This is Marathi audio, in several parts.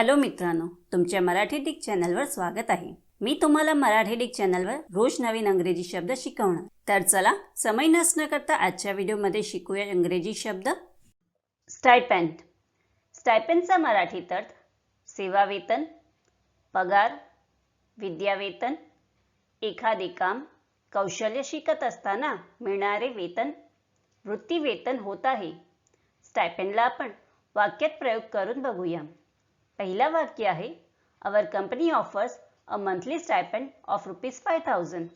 हॅलो मित्रांनो तुमच्या मराठी डिक चॅनलवर स्वागत आहे. मी तुम्हाला मराठी डिक चॅनलवर रोज नवीन अंग्रेजी शब्द शिकवणार. तर चला समय नसणं करता आजच्या व्हिडिओमध्ये शिकूया इंग्रजी शब्द. स्टायपॅन्ड स्टायपॅन्डचा मराठी अर्थ सेवावेतन पगार विद्यावेतन एखादे काम कौशल्य शिकत असताना मिळणारे वेतन वृत्तीवेतन होत आहे. स्टायपेंडला आपण वाक्यात प्रयोग करून बघूया. पहिला वाक्य आहे our company offers a monthly stipend of rupees five thousand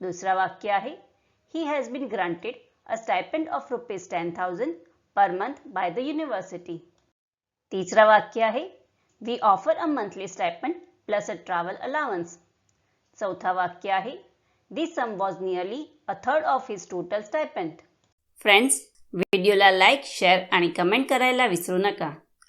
दुसरा वाक्य आहे he has been granted a stipend of rupees ten thousand per month by the university तिसरा वाक्य आहे we offer a monthly stipend plus a travel allowance चौथा वाक्य आहे this sum was nearly a third of his total stipend friends व्हिडिओला लाईक शेअर आणि कमेंट करायला विसरू नका.